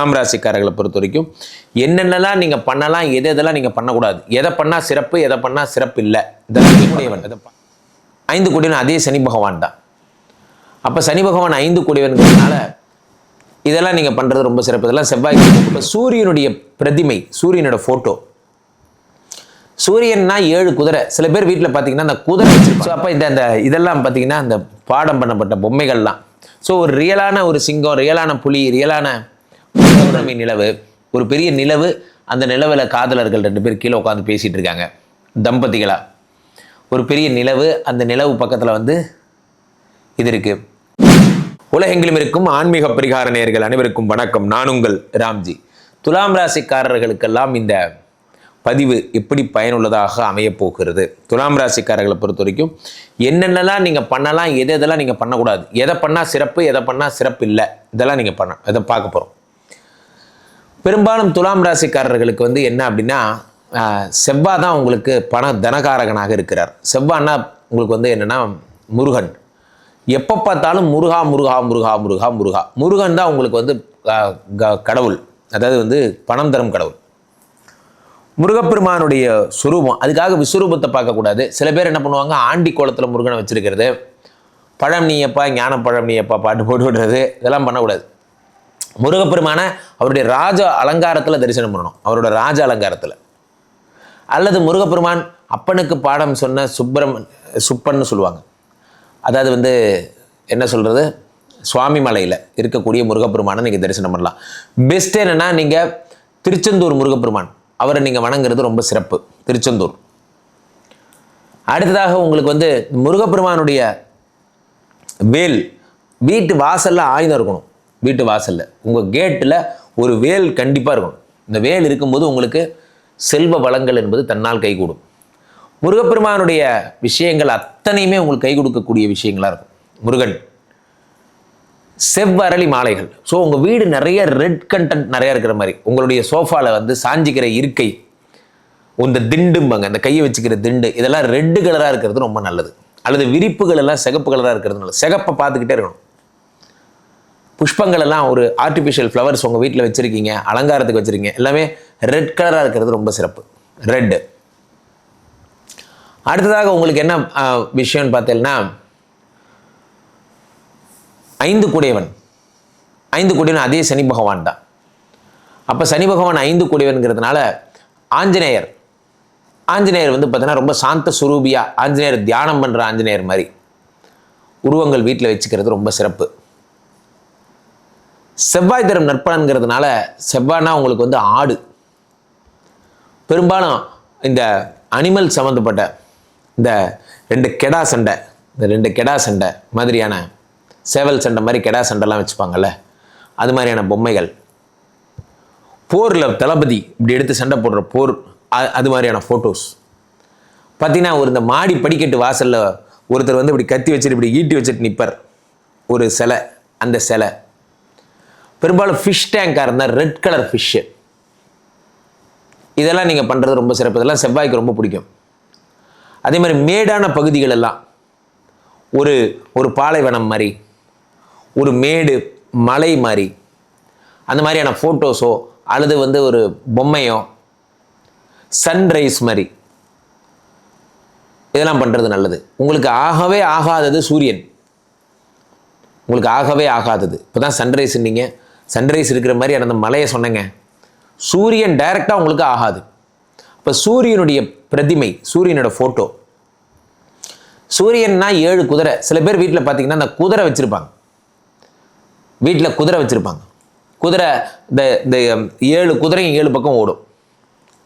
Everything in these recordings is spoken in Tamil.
துலாம் ராசிக்காரர்களை பொறுத்த வரைக்கும் என்னென்னலாம் நீங்கள் பண்ணலாம் எது எதெல்லாம் நீங்கள் பண்ணக்கூடாது. எதை பண்ணால் சிறப்பு எதை பண்ணால் சிறப்பு இல்லை. இந்த கூடியவன். ஐந்து கூடியவன் அதே சனி பகவான் தான். அப்போ சனி பகவான் ஐந்து கூடியவன்கிறதுனால இதெல்லாம் நீங்கள் பண்ணுறது ரொம்ப சிறப்பு. இதெல்லாம் செவ்வாய் இப்போ சூரியனுடைய பிரதிமை சூரியனோட ஃபோட்டோ சூரியன்னா ஏழு குதிரை. சில பேர் வீட்டில் பார்த்தீங்கன்னா அந்த குதிரை அப்போ இந்த இந்த இதெல்லாம் பார்த்தீங்கன்னா அந்த பாடம் பண்ணப்பட்ட பொம்மைகள்லாம். ஸோ ஒரு ரியலான ஒரு சிங்கம் ரியலான புலி ரியலான பௌர்ணமி நிலவு ஒரு பெரிய நிலவு அந்த நிலவில் காதலர்கள் ரெண்டு பேர் கீழே உட்காந்து பேசிகிட்டு இருக்காங்க. தம்பதிகளா. ஒரு பெரிய நிலவு அந்த நிலவு பக்கத்தில் வந்து இது இருக்குது உலகெங்கிலும் இருக்கும் ஆன்மீக பரிகார நேர்கள் அனைவருக்கும் வணக்கம். நான் உங்கள் ராம்ஜி. துலாம் ராசிக்காரர்களுக்கெல்லாம் இந்த பதிவு எப்படி பயனுள்ளதாக அமையப்போகிறது துலாம் ராசிக்காரர்களை பொறுத்த வரைக்கும் என்னென்னலாம் நீங்கள் பண்ணலாம் எது எதெல்லாம் நீங்கள் பண்ணக்கூடாது எதை பண்ணால் சிறப்பு எதை பண்ணால் சிறப்பு இல்லை இதெல்லாம் நீங்கள் பண்ண இதை பார்க்க போகிறோம் பெரும்பாலும் துலாம் ராசிக்காரர்களுக்கு வந்து என்ன அப்படின்னா செவ்வாய் தான் உங்களுக்கு பண தனகாரகனாக இருக்கிறார். செவ்வாய்னா உங்களுக்கு வந்து என்னென்னா முருகன். எப்போ பார்த்தாலும் முருகா முருகா முருகா முருகா முருகா. முருகன் தான் உங்களுக்கு வந்து க- கடவுள். அதாவது வந்து பணம் தரும் கடவுள். முருகப்பெருமானுடைய சுரூபம். அதுக்காக விஸ்வரூபத்தை பார்க்கக்கூடாது. சில பேர் என்ன பண்ணுவாங்க ஆண்டி கோலத்தில் முருகனை வச்சிருக்கிறது. பழம் நீயப்பா ஞான பழம் நீயப்பா பாட்டு போட்டு விடுறது. இதெல்லாம் பண்ணக்கூடாது. முருகப்பெருமான அவருடைய ராஜ அலங்காரத்தில் தரிசனம் பண்ணணும். அவரோட ராஜ அலங்காரத்தில். அல்லது முருகப்பெருமான் அப்பனுக்கு பாடம் சொன்ன சுப்பிரமன் சுப்பன்னு சொல்லுவாங்க. அதாவது வந்து என்ன சொல்கிறது சுவாமி மலையில் இருக்கக்கூடிய முருகப்பெருமானை நீங்கள் தரிசனம் பண்ணலாம். பெஸ்ட் என்னென்னா நீங்கள் திருச்செந்தூர் முருகப்பெருமான். அவரை நீங்கள் வணங்குறது ரொம்ப சிறப்பு. திருச்செந்தூர். அடுத்ததாக உங்களுக்கு வந்து முருகப்பெருமானுடைய வேல் வீட்டு வாசலில் ஆயுதம் இருக்கணும். வீட்டு வாசலில். உங்கள் கேட்டில் ஒரு வேல் கண்டிப்பாக இருக்கணும். இந்த வேல் இருக்கும்போது உங்களுக்கு செல்வ வளங்கள் என்பது தன்னால் கைகூடும் முருகப்பெருமானுடைய விஷயங்கள் அத்தனையுமே உங்களுக்கு கை கொடுக்கக்கூடிய விஷயங்களாக இருக்கும். முருகன் செவ்வரளி மாலைகள். ஸோ உங்கள் வீடு நிறைய ரெட் கண்டென்ட் நிறைய இருக்கிற மாதிரி. உங்களுடைய சோஃபாவில் வந்து சாஞ்சிக்கிற இருக்கை இந்த திண்டும்பாங்க அந்த கையை வச்சுக்கிற திண்டு இதெல்லாம் ரெட்டு கலராக இருக்கிறது ரொம்ப நல்லது. அல்லது விரிப்புகள் எல்லாம் சிகப்பு கலராக இருக்கிறது நல்லது. சிகப்பை பார்த்துக்கிட்டே இருக்கணும். புஷ்பங்கள் எல்லாம் ஒரு ஆர்டிஃபிஷியல் ஃப்ளவர்ஸ் உங்கள் வீட்டில் வச்சுருக்கீங்க அலங்காரத்துக்கு வச்சுருக்கீங்க எல்லாமே ரெட் கலராக இருக்கிறது ரொம்ப சிறப்பு. ரெட்டு அடுத்ததாக உங்களுக்கு என்ன விஷயம்னு பார்த்தீங்கன்னா ஐந்து கூடையவன். ஐந்து கூடியவன் அதே சனி பகவான் தான். அப்போ சனி பகவான் ஐந்து கூடியவன்கிறதுனால ஆஞ்சநேயர். ஆஞ்சநேயர் வந்து பார்த்தீங்கன்னா ரொம்ப சாந்த சுரூபியா ஆஞ்சநேயர் தியானம் பண்ணுற ஆஞ்சநேயர் மாதிரி. உருவங்கள் வீட்டில் வச்சுக்கிறது ரொம்ப சிறப்பு. செவ்வாய் தரும் நற்பலன்கிறதுனால செவ்வாய்னா உங்களுக்கு வந்து ஆடு. பெரும்பாலும் இந்த அனிமல் சம்மந்தப்பட்ட இந்த ரெண்டு கெடா சண்டை இந்த ரெண்டு கெடா சண்டை மாதிரியான சேவல் சண்டை மாதிரி கெடா சண்டைலாம் வச்சுப்பாங்கல்ல அது மாதிரியான பொம்மைகள். போரில் தளபதி இப்படி எடுத்து சண்டை போடுற போர் அது மாதிரியான ஃபோட்டோஸ் பார்த்தீங்கன்னா ஒரு இந்த மாடி படிக்கட்டு வாசலில் ஒருத்தர் வந்து இப்படி கத்தி வச்சுட்டு இப்படி ஈட்டி வச்சுட்டு நிற்பார் ஒரு சிலை அந்த சிலை. பெரும்பாலும் ஃபிஷ் டேங்காக இருந்தால் ரெட் கலர் ஃபிஷ்ஷு இதெல்லாம் நீங்கள் பண்ணுறது ரொம்ப சிறப்பு. இதெல்லாம் செவ்வாய்க்கு ரொம்ப பிடிக்கும். அதே மாதிரி மேடான பகுதிகள் எல்லாம் ஒரு ஒரு பாலைவனம் மாதிரி ஒரு மேடு மலை மாதிரி அந்த மாதிரியான ஃபோட்டோஸோ அல்லது வந்து ஒரு பொம்மையோ சன்ரைஸ் மாதிரி இதெல்லாம் பண்ணுறது நல்லது. உங்களுக்கு ஆகவே ஆகாதது சூரியன். உங்களுக்கு ஆகவே ஆகாதது. இப்போ தான் சன்ரைஸ் நீங்கள் சன்ரைஸ் இருக்கிற மாதிரி அந்த மலையை சொன்னேங்க. சூரியன் டைரெக்டாக உங்களுக்கு ஆகாது. இப்போ சூரியனுடைய பிரதிமை சூரியனோட ஃபோட்டோ சூரியன்னா ஏழு குதிரை. சில பேர் வீட்டில் பார்த்தீங்கன்னா அந்த குதிரை வச்சுருப்பாங்க. வீட்டில் குதிரை வச்சுருப்பாங்க. குதிரை இந்த இந்த ஏழு குதிரையும் ஏழு பக்கம் ஓடும்.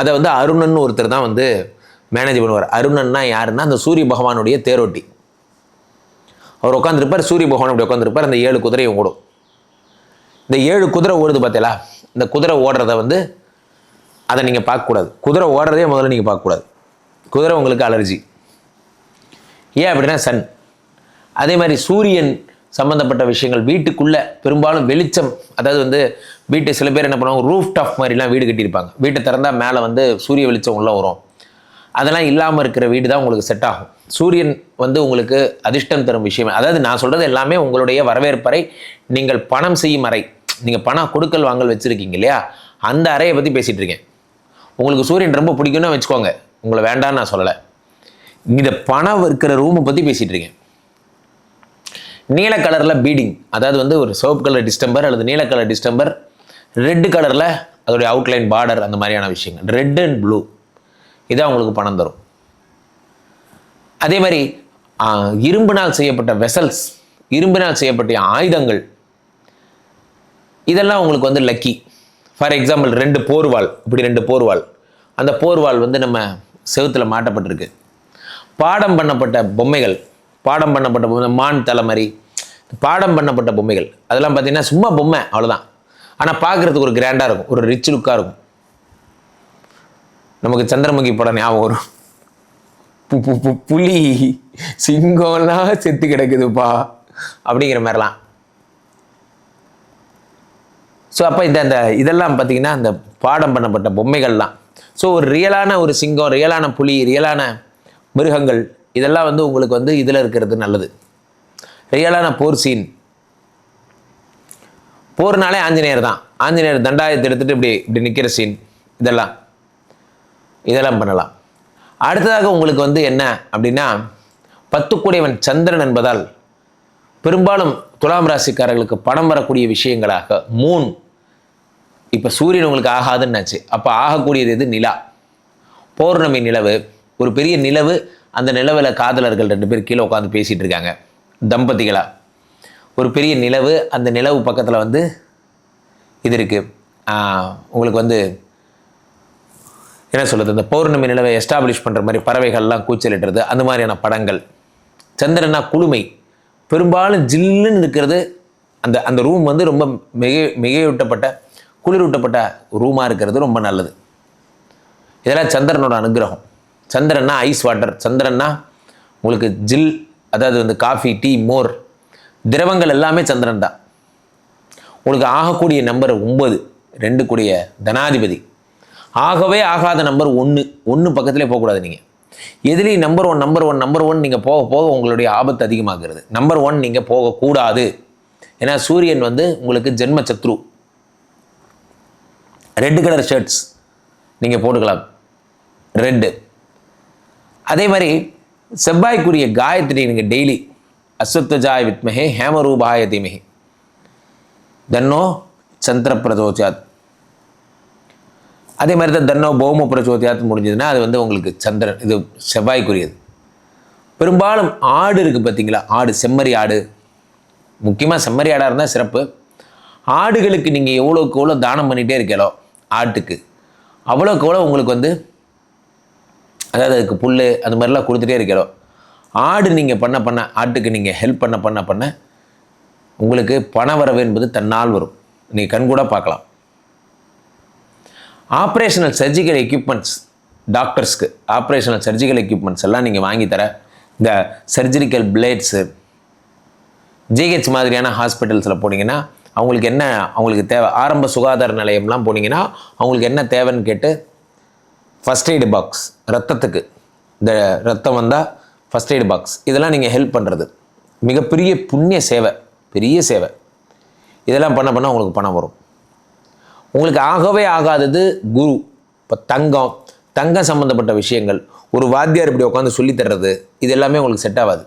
அதை வந்து அருணன் ஒருத்தர் தான் வந்து மேனேஜ் பண்ணுவார். அருணன்னா யாருன்னா அந்த சூரிய பகவானுடைய தேரோட்டி. அவர் உட்காந்துருப்பார் சூரிய பகவான் அப்படி உட்காந்துருப்பார் அந்த ஏழு குதிரையும் ஓடும். இந்த ஏழு குதிரை ஓடுது பார்த்தீங்களா? இந்த குதிரை ஓடுறத வந்து அதை நீங்கள் பார்க்கக்கூடாது. குதிரை ஓடுறதே முதல்ல நீங்கள் பார்க்கக்கூடாது. குதிரை உங்களுக்கு அலர்ஜி ஏன் அப்படின்னா சன். அதே மாதிரி சூரியன் சம்மந்தப்பட்ட விஷயங்கள் வீட்டுக்குள்ளே பெரும்பாலும் வெளிச்சம் அதாவது வந்து வீட்டை சில பேர் என்ன பண்ணுவாங்க ரூஃப் டாப் மாதிரிலாம் வீடு கட்டியிருப்பாங்க. வீட்டை திறந்தால் மேலே வந்து சூரிய வெளிச்சம் உள்ளே வரும். அதெல்லாம் இல்லாமல் இருக்கிற வீடு தான் உங்களுக்கு செட் ஆகும். சூரியன் வந்து உங்களுக்கு அதிர்ஷ்டம் தரும் விஷயம். அதாவது நான் சொல்கிறது எல்லாமே உங்களுடைய வரவேற்பறை. நீங்கள் பணம் செய்யும் அறை. நீங்கள் பணம் கொடுக்கல் வாங்கல் வச்சுருக்கீங்க இல்லையா? அந்த அறையை பற்றி பேசிகிட்டு இருக்கேன். உங்களுக்கு சூரியன் ரொம்ப பிடிக்கும்னு வச்சுக்கோங்க. உங்களை வேண்டாம்னு நான் சொல்லலை. இந்த பணம் இருக்கிற ரூமை பற்றி பேசிகிட்டு இருக்கேன். நீல கலரில் பீடிங் அதாவது வந்து ஒரு சிவப்பு கலர் டிஸ்டம்பர் அல்லது நீல கலர் டிஸ்டம்பர் ரெட்டு கலரில் அதோடைய அவுட்லைன் பார்டர் அந்த மாதிரியான விஷயங்கள். ரெட் அண்ட் ப்ளூ இதான் உங்களுக்கு பணம் தரும். அதே மாதிரி இரும்பினால் செய்யப்பட்ட வெசல்ஸ் இரும்பினால் செய்யப்பட்ட ஆயுதங்கள் இதெல்லாம் உங்களுக்கு வந்து லக்கி ஃபார் எக்ஸாம்பிள் ரெண்டு போர்வால் இப்படி ரெண்டு போர்வால் அந்த போர்வால் வந்து நம்ம செவுத்தில் மாட்டப்பட்டிருக்கு. பாடம் பண்ணப்பட்ட பொம்மைகள். பாடம் பண்ணப்பட்ட பொம்மை மான் தலைமறி. பாடம் பண்ணப்பட்ட பொம்மைகள். அதெல்லாம் பார்த்தீங்கன்னா சும்மா பொம்மை அவ்வளோதான் ஆனால் பார்க்குறதுக்கு ஒரு கிராண்டாக இருக்கும். ஒரு ரிச் லுக்காக இருக்கும். நமக்கு சந்திரமுகி படம் ஞாபகம் வரும். பு- பு- பு- புலி சிங்கம்லாம் செத்து கிடக்குதுப்பா. அப்படிங்கிற மாதிரிலாம். ஸோ அப்போ இந்த இந்த இதெல்லாம் பார்த்தீங்கன்னா அந்த பாடம் பண்ணப்பட்ட பொம்மைகள்லாம். ஸோ ஒரு ரியலான ஒரு சிங்கம் ரியலான புலி ரியலான மிருகங்கள் இதெல்லாம் வந்து உங்களுக்கு வந்து இதில் இருக்கிறது நல்லது. ரியலான போர் சீன். போர்னாலே ஆஞ்சநேயர் தான். ஆஞ்சநேயர் தண்டாயத்தை எடுத்துகிட்டு இப்படி இப்படி நிற்கிற சீன். இதெல்லாம். இதெல்லாம் பண்ணலாம். அடுத்ததாக உங்களுக்கு வந்து என்ன அப்படின்னா பத்துக்குடையவன் சந்திரன் என்பதால் பெரும்பாலும் துலாம் ராசிக்காரர்களுக்கு பணம் வரக்கூடிய விஷயங்களாக மூன் இப்போ சூரியன் உங்களுக்கு ஆகாதுன்னாச்சு. அப்போ ஆகக்கூடியது எது? நிலா. பௌர்ணமி நிலவு ஒரு பெரிய நிலவு அந்த நிலவில் காதலர்கள் ரெண்டு பேர் கீழே உட்காந்து பேசிகிட்டு இருக்காங்க. தம்பதிகளா. ஒரு பெரிய நிலவு அந்த நிலவு பக்கத்தில் வந்து இது இருக்குது உங்களுக்கு வந்து என்ன சொல்கிறது இந்த பௌர்ணமி நிலவை எஸ்டாப்ளிஷ் பண்ணுற மாதிரி பறவைகள்லாம் கூச்சலிட்டுறது அந்த மாதிரியான படங்கள். சந்திரனா குளுமை. பெரும்பாலும் ஜில்லுன்னு இருக்கிறது அந்த அந்த ரூம் வந்து ரொம்ப மிக மிகையூட்டப்பட்ட குளிரூட்டப்பட்ட ரூமாக இருக்கிறது ரொம்ப நல்லது. இதெல்லாம் சந்திரனோட அனுகிரகம். சந்திரன்னா ஐஸ் வாட்டர் சந்திரன்னா உங்களுக்கு ஜில் அதாவது வந்து காஃபி டீ மோர். திரவங்கள் எல்லாமே சந்திரன் தான். உங்களுக்கு ஆகக்கூடிய நம்பர் ஒன்பது ரெண்டு கூடிய தனாதிபதி. ஆகவே ஆகாத நம்பர் ஒன்று ஒன்று பக்கத்திலே போகக்கூடாது நீங்கள் எதுலேயும் number one number one number one நீங்கள் போக போக உங்களுடைய ஆபத்து அதிகமாகிறது. நம்பர் ஒன் நீங்கள் போகக்கூடாது. ஏன்னா சூரியன் வந்து உங்களுக்கு ஜென்ம சத்ரு. ரெட் கலர் ஷர்ட்ஸ் நீங்கள் போட்டுக்கலாம். ரெட்டு அதே மாதிரி செவ்வாய்க்குரிய காயத்ரி நீங்கள் டெய்லி அஸ்வத்வஜாய வித்மஹே ஹேமரூபாய தீமஹி. தன்னோ சந்திர பிரதோச்சாத் அதே மாதிரி தான் தன்னோ பௌம பிரச்சோதியாத் முடிஞ்சதுன்னா அது வந்து உங்களுக்கு சந்திரன் இது செவ்வாய்க்குரியது. பெரும்பாலும் ஆடு இருக்குது பார்த்தீங்களா? ஆடு செம்மறி ஆடு. முக்கியமாக செம்மறி ஆடாக இருந்தால் சிறப்பு. ஆடுகளுக்கு நீங்கள் எவ்வளோக்கு எவ்வளோ தானம் பண்ணிகிட்டே இருக்கலோ ஆட்டுக்கு. அவ்வளோக்கு அவ்வளோ உங்களுக்கு வந்து அதாவது அதுக்கு புல் அது மாதிரிலாம் கொடுத்துட்டே இருக்கிறோம். ஆடு நீங்கள் பண்ண பண்ண ஆட்டுக்கு நீங்கள் ஹெல்ப் பண்ண பண்ண பண்ண உங்களுக்கு பண வரவு என்பது தன்னால் வரும். நீங்கள் கண்கூட பார்க்கலாம். ஆப்ரேஷனல் சர்ஜிக்கல் எக்யூப்மெண்ட்ஸ் டாக்டர்ஸ்க்கு ஆப்ரேஷனல் சர்ஜிக்கல் எக்யூப்மெண்ட்ஸ் எல்லாம் நீங்கள் வாங்கித்தர தர இந்த சர்ஜிக்கல் பிளேட்ஸு ஜிஹெச் மாதிரியான ஹாஸ்பிட்டல்ஸில் போனீங்கன்னா அவங்களுக்கு என்ன அவங்களுக்கு தேவை? ஆரம்ப சுகாதார நிலையம்லாம் போனீங்கன்னா அவங்களுக்கு என்ன தேவைன்னு கேட்டு ஃபஸ்ட் எய்டு பாக்ஸ் ரத்தத்துக்கு. இந்த ரத்தம் வந்தால் ஃபஸ்ட் எய்டு பாக்ஸ் இதெல்லாம் நீங்கள் ஹெல்ப் பண்ணுறது மிகப்பெரிய புண்ணிய சேவை. பெரிய சேவை. இதெல்லாம் பண்ண பண்ண உங்களுக்கு பணம் வரும். உங்களுக்கு ஆகவே ஆகாதது குரு. இப்போ தங்கம். தங்கம் சம்மந்தப்பட்ட விஷயங்கள். ஒரு வாத்தியார் இப்படி உட்காந்து சொல்லித்தர்றது இது எல்லாமே உங்களுக்கு செட் ஆகாது.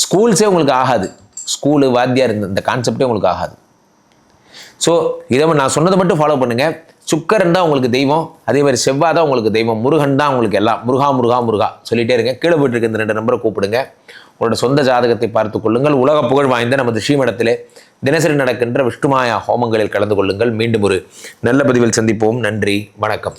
ஸ்கூல்ஸே உங்களுக்கு ஆகாது. ஸ்கூலு வாத்தியார் இந்த இந்த கான்செப்டே உங்களுக்கு ஆகாது. ஸோ இதை நான் சொன்னதை மட்டும் ஃபாலோ பண்ணுங்கள் சுக்கரன் தான் உங்களுக்கு தெய்வம். அதே மாதிரி செவ்வாய் தான் உங்களுக்கு தெய்வம். முருகன் தான் உங்களுக்கு எல்லாம். முருகா முருகா முருகா சொல்லிகிட்டே இருங்க. கீழே போயிட்டு இருக்க இந்த ரெண்டு நம்பரை கூப்பிடுங்க. உங்களோட சொந்த ஜாதகத்தை பார்த்து கொள்ளுங்கள். உலக புகழ் வாய்ந்த நமது ஸ்ரீமடத்திலே தினசரி நடக்கின்ற விஷ்ணுமாயா ஹோமங்களில் கலந்து கொள்ளுங்கள். மீண்டும் ஒரு நல்ல பதிவில் சந்திப்போம். நன்றி. வணக்கம்.